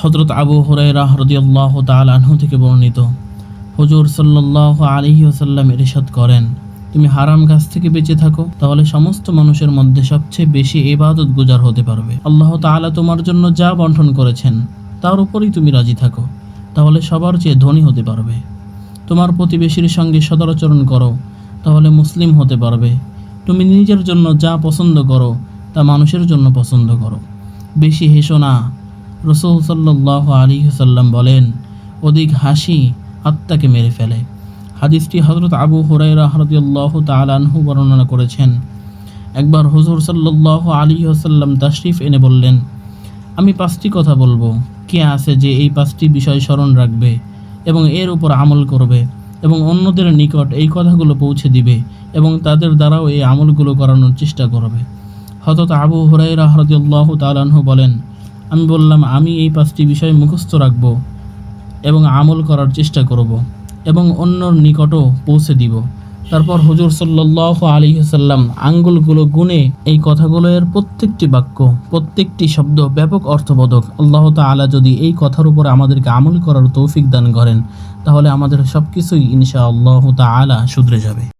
হজরত আবু হুরাইরা হরদিয়াল্লাহ তাল আনহু থেকে বর্ণিত। হুজুর সাল্লাহ আলহি ওসাল্লাম ইরশাদ করেন, তুমি হারাম কাজ থেকে বেঁচে থাকো, তাহলে সমস্ত মানুষের মধ্যে সবচেয়ে বেশি এবাদত গুজার হতে পারবে। আল্লাহ তাআলা তোমার জন্য যা বন্টন করেছেন, তার উপরেই তুমি রাজি থাকো, তাহলে সবার চেয়ে ধনী হতে পারবে। তোমার প্রতিবেশীর সঙ্গে সদাচরণ করো, তাহলে মুসলিম হতে পারবে। তুমি নিজের জন্য যা পছন্দ করো, তা মানুষের জন্য পছন্দ করো। বেশি হেসো না রসুল সাল্লাহ আলী সাল্লাম বলেন, অধিক হাসি আত্মাকে মেরে ফেলে। হাদিসটি হজরত আবু হুরাইরা হরদিয়াল্লাহ তালানহু বর্ণনা করেছেন। একবার হুজুর সাল্লাহ আলী সাল্লাম তাশরিফ এনে বললেন, আমি পাঁচটি কথা বলব। কে আছে যে এই পাঁচটি বিষয় স্মরণ রাখবে এবং এর উপর আমল করবে এবং অন্যদের নিকট এই কথাগুলো পৌঁছে দিবে এবং তাদের দ্বারাও এই আমলগুলো করানোর চেষ্টা করবে? হতত আবু হুরাইরা হরদিয়াল্লাহ তালানহু বলেন আমি বললাম, আমি এই পাঁচটি বিষয় মুখস্থ রাখব এবং আমল করার চেষ্টা করব এবং অন্যর নিকটও পৌঁছে দিব। তারপর হুজুর সাল্লাহ আলী সাল্লাম আঙ্গুলগুলো গুনে এই কথাগুলো এর প্রত্যেকটি বাক্য, প্রত্যেকটি শব্দ ব্যাপক অর্থবোধক। আল্লাহ তাআলা যদি এই কথার উপর আমাদেরকে আমল করার তৌফিক দান করেন, তাহলে আমাদের সব কিছুই ইনশা আল্লাহ তাআলা শুধরে যাবে।